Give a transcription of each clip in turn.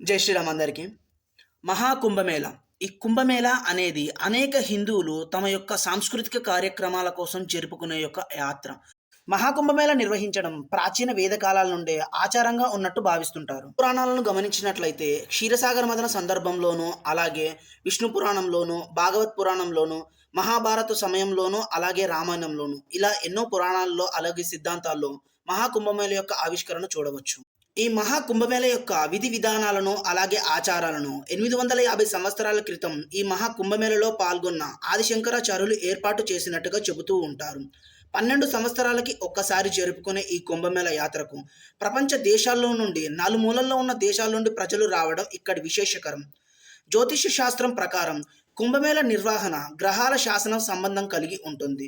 జై శ్రీరామ్ అందరికీ. మహాకుంభమేళ. ఈ కుంభమేళ అనేది అనేక హిందువులు తమ యొక్క సాంస్కృతిక కార్యక్రమాల కోసం జరుపుకునే యొక్క యాత్ర. మహాకుంభమేళ నిర్వహించడం ప్రాచీన వేదకాలాల నుండే ఆచారంగా ఉన్నట్టు భావిస్తుంటారు. పురాణాలను గమనించినట్లయితే క్షీరసాగర మదన సందర్భంలోనూ అలాగే విష్ణు పురాణంలోనూ భాగవత్ పురాణంలోనూ మహాభారత సమయంలోనూ అలాగే రామాయణంలోనూ ఇలా ఎన్నో పురాణాల్లో అలాగే సిద్ధాంతాల్లో మహాకుంభమేళ యొక్క ఆవిష్కరణ చూడవచ్చు. ఈ మహా కుంభమేళ యొక్క విధి విధానాలను అలాగే ఆచారాలను ఎనిమిది వందల యాభై సంవత్సరాల క్రితం ఈ మహా కుంభమేళలో పాల్గొన్న ఆదిశంకరాచార్యులు ఏర్పాటు చేసినట్టుగా చెబుతూ ఉంటారు. పన్నెండు సంవత్సరాలకి ఒక్కసారి జరుపుకునే ఈ కుంభమేళ యాత్రకు ప్రపంచ దేశాల్లో నుండి నలుమూలల్లో ఉన్న దేశాల నుండి ప్రజలు రావడం ఇక్కడి విశేషకరం. జ్యోతిష శాస్త్రం ప్రకారం కుంభమేళ నిర్వహణ గ్రహాల శాసనం సంబంధం కలిగి ఉంటుంది.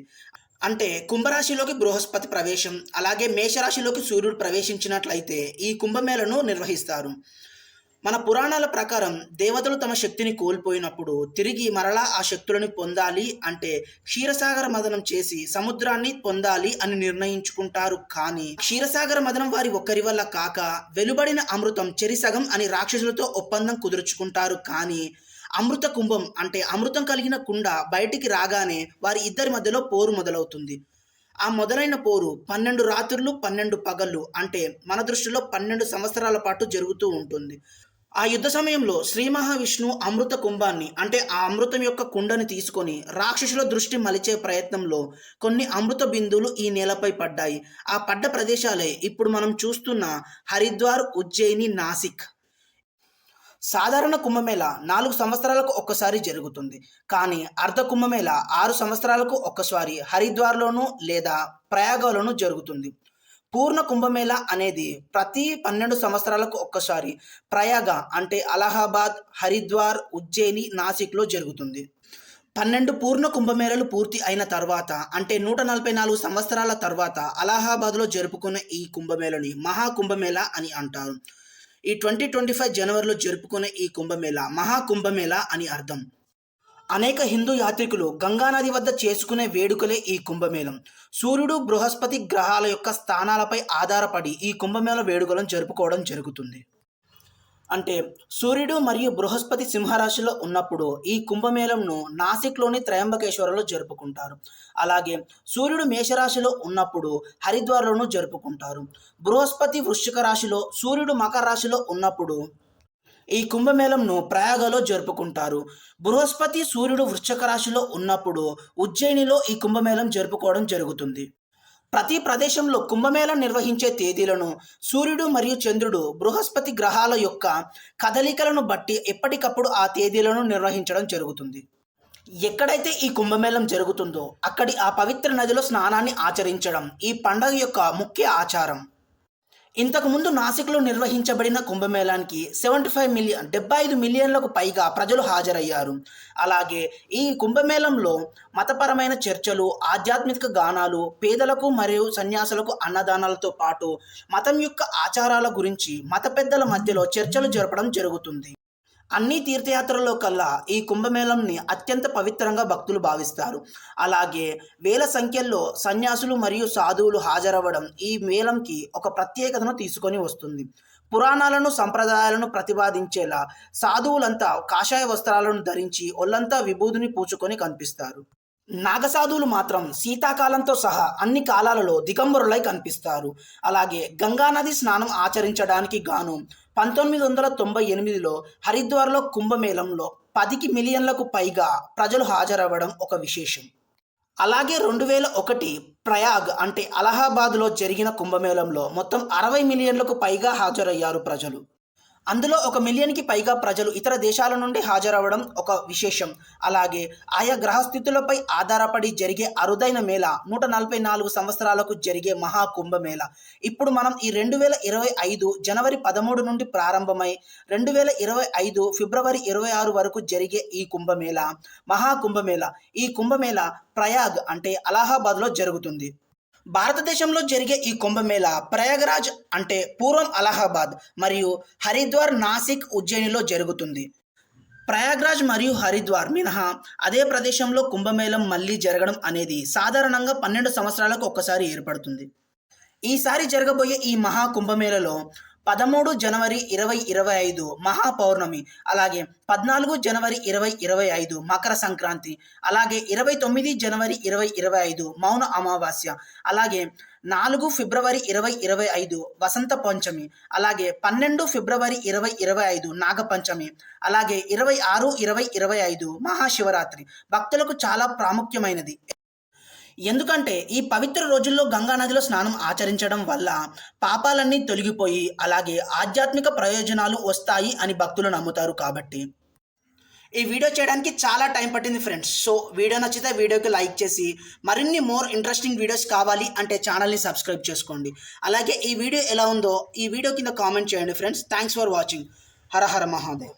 అంటే కుంభరాశిలోకి బృహస్పతి ప్రవేశం అలాగే మేషరాశిలోకి సూర్యుడు ప్రవేశించినట్లయితే ఈ కుంభమేళను నిర్వహిస్తారు. మన పురాణాల ప్రకారం దేవతలు తమ శక్తిని కోల్పోయినప్పుడు తిరిగి మరలా ఆ శక్తులను పొందాలి అంటే క్షీరసాగర మదనం చేసి సముద్రాన్ని పొందాలి అని నిర్ణయించుకుంటారు. కానీ క్షీరసాగర మదనం వారి ఒక్కరి వల్ల కాక వెలుబడిన అమృతం చెరిసగం అని రాక్షసులతో ఒప్పందం కుదుర్చుకుంటారు. కానీ అమృత కుంభం అంటే అమృతం కలిగిన కుండ బయటికి రాగానే వారి ఇద్దరి మధ్యలో పోరు మొదలవుతుంది. ఆ మొదలైన పోరు పన్నెండు రాత్రులు పన్నెండు పగళ్ళు అంటే మన దృష్టిలో పన్నెండు సంవత్సరాల పాటు జరుగుతూ ఉంటుంది. ఆ యుద్ధ సమయంలో శ్రీ మహావిష్ణువు అమృత కుంభాన్ని అంటే ఆ అమృతం యొక్క కుండని తీసుకొని రాక్షసుల దృష్టి మలిచే ప్రయత్నంలో కొన్ని అమృత బిందువులు ఈ నేలపై పడ్డాయి. ఆ పడ్డ ప్రదేశాలే ఇప్పుడు మనం చూస్తున్న హరిద్వార్ ఉజ్జయిని నాసిక్. సాధారణ కుంభమేళ నాలుగు సంవత్సరాలకు ఒక్కసారి జరుగుతుంది. కానీ అర్ధ కుంభమేళ ఆరు సంవత్సరాలకు ఒక్కసారి హరిద్వార్లోనూ లేదా ప్రయాగలోనూ జరుగుతుంది. పూర్ణ కుంభమేళ అనేది ప్రతి పన్నెండు సంవత్సరాలకు ఒక్కసారి ప్రయాగ అంటే అలహాబాద్ హరిద్వార్ ఉజ్జయిని నాసిక్లో జరుగుతుంది. పన్నెండు పూర్ణ కుంభమేళలు పూర్తి అయిన తర్వాత అంటే నూట నలభై నాలుగు సంవత్సరాల తర్వాత అలహాబాద్లో జరుపుకునే ఈ కుంభమేళని మహాకుంభమేళ అని అంటారు. ఈ ట్వంటీ ట్వంటీ ఫైవ్ జనవరిలో జరుపుకునే ఈ కుంభమేళ మహాకుంభమేళ అని అర్థం. అనేక హిందూ యాత్రికులు గంగానది వద్ద చేసుకునే వేడుకలే ఈ కుంభమేళం. సూర్యుడు బృహస్పతి గ్రహాల యొక్క స్థానాలపై ఆధారపడి ఈ కుంభమేళ వేడుకలను జరుపుకోవడం జరుగుతుంది. అంటే సూర్యుడు మరియు బృహస్పతి సింహరాశిలో ఉన్నప్పుడు ఈ కుంభమేళంను నాసిక్లోని త్రయంబకేశ్వరలో జరుపుకుంటారు. అలాగే సూర్యుడు మేషరాశిలో ఉన్నప్పుడు హరిద్వార్లోనూ జరుపుకుంటారు. బృహస్పతి వృశ్చిక రాశిలో సూర్యుడు మకర రాశిలో ఉన్నప్పుడు ఈ కుంభమేళంను ప్రయాగలో జరుపుకుంటారు. బృహస్పతి సూర్యుడు వృశ్చిక రాశిలో ఉన్నప్పుడు ఉజ్జయినిలో ఈ కుంభమేళం జరుపుకోవడం జరుగుతుంది. ప్రతి ప్రదేశంలో కుంభమేళం నిర్వహించే తేదీలను సూర్యుడు మరియు చంద్రుడు బృహస్పతి గ్రహాల యొక్క కదలికలను బట్టి ఎప్పటికప్పుడు ఆ తేదీలను నిర్వహించడం జరుగుతుంది. ఎక్కడైతే ఈ కుంభమేళం జరుగుతుందో అక్కడి ఆ పవిత్ర నదిలో స్నానాన్ని ఆచరించడం ఈ పండగ యొక్క ముఖ్య ఆచారం. ఇంతకుముందు నాసిక్లో నిర్వహించబడిన కుంభమేళానికి సెవెంటీ ఫైవ్ మిలియన్ డెబ్బై ఐదు మిలియన్లకు పైగా ప్రజలు హాజరయ్యారు. అలాగే ఈ కుంభమేళంలో మతపరమైన చర్చలు ఆధ్యాత్మిక గానాలు పేదలకు మరియు సన్యాసులకు అన్నదానాలతో పాటు మతం యొక్క ఆచారాల గురించి మత పెద్దల మధ్యలో చర్చలు జరపడం జరుగుతుంది. అన్ని తీర్థయాత్రల్లో కల్లా ఈ కుంభమేళంని అత్యంత పవిత్రంగా భక్తులు భావిస్తారు. అలాగే వేల సంఖ్యల్లో సన్యాసులు మరియు సాధువులు హాజరవ్వడం ఈ మేళంకి ఒక ప్రత్యేకతను తీసుకొని వస్తుంది. పురాణాలను సంప్రదాయాలను ప్రతిపాదించేలా సాధువులంతా కాషాయ వస్త్రాలను ధరించి ఒళ్ళంతా విభూదిని పూచుకొని కనిపిస్తారు. నాగసాధువులు మాత్రం శీతాకాలంతో సహా అన్ని కాలాలలో దిగంబరులై కనిపిస్తారు. అలాగే గంగానది స్నానం ఆచరించడానికి గాను పంతొమ్మిది వందల తొంభై ఎనిమిదిలో హరిద్వార్లో కుంభమేళంలో పదికి మిలియన్లకు పైగా ప్రజలు హాజరవ్వడం ఒక విశేషం. అలాగే రెండు వేల ఒకటి ప్రయాగ్ అంటే అలహాబాద్లో జరిగిన కుంభమేళంలో మొత్తం అరవై మిలియన్లకు పైగా హాజరయ్యారు ప్రజలు. అందులో ఒక మిలియన్కి పైగా ప్రజలు ఇతర దేశాల నుండి హాజరవ్వడం ఒక విశేషం. అలాగే ఆయా గ్రహస్థితులపై ఆధారపడి జరిగే అరుదైన మేళ నూట నలభై నాలుగు సంవత్సరాలకు జరిగే మహా కుంభమేళ ఇప్పుడు మనం ఈ రెండు వేల ఇరవై ఐదు జనవరి పదమూడు నుండి ప్రారంభమై రెండు వేల ఇరవై ఐదు ఫిబ్రవరి ఇరవై ఆరు వరకు జరిగే ఈ కుంభమేళ మహా కుంభమేళ ఈ కుంభమేళ ప్రయాగ్ అంటే అలహాబాద్లో జరుగుతుంది. భారతదేశంలో జరిగే ఈ కుంభమేళ ప్రయాగరాజ్ అంటే పూర్వం అలహాబాద్ మరియు హరిద్వార్ నాసిక్ ఉజ్జయినిలో జరుగుతుంది. ప్రయాగ్రాజ్ మరియు హరిద్వార్ మినహా అదే ప్రదేశంలో కుంభమేళం మళ్ళీ జరగడం అనేది సాధారణంగా పన్నెండు సంవత్సరాలకు ఒక్కసారి ఏర్పడుతుంది. ఈసారి జరగబోయే ఈ మహా కుంభమేళలో పదమూడు జనవరి ఇరవై ఇరవై ఐదు మహాపౌర్ణమి అలాగే పద్నాలుగు జనవరి ఇరవై ఇరవై ఐదు మకర సంక్రాంతి అలాగే ఇరవై తొమ్మిది జనవరి ఇరవై ఇరవై ఐదు మౌన అమావాస్య అలాగే నాలుగు ఫిబ్రవరి ఇరవై ఇరవై ఐదు వసంత పంచమి అలాగే పన్నెండు ఫిబ్రవరి ఇరవై ఇరవై ఐదు నాగపంచమి అలాగే ఇరవై ఆరు ఇరవై ఇరవై ఐదు మహాశివరాత్రి. భక్తులకు చాలా ప్రాముఖ్యమైనది. ఎందుకంటే ఈ పవిత్ర రోజుల్లో గంగా నదిలో స్నానం ఆచరించడం వల్ల పాపాలన్నీ తొలగిపోయి అలాగే ఆధ్యాత్మిక ప్రయోజనాలు వస్తాయి అని భక్తులు నమ్ముతారు కాబట్టి. ఈ వీడియో చేయడానికి చాలా టైం పట్టింది ఫ్రెండ్స్. సో వీడియో నచ్చితే వీడియోకి లైక్ చేసి మరిన్ని మోర్ ఇంట్రెస్టింగ్ వీడియోస్ కావాలి అంటే ఛానల్ని సబ్స్క్రైబ్ చేసుకోండి. అలాగే ఈ వీడియో ఎలా ఉందో ఈ వీడియో కింద కామెంట్ చేయండి friends. Thanks for watching. Hara Hara Mahadev.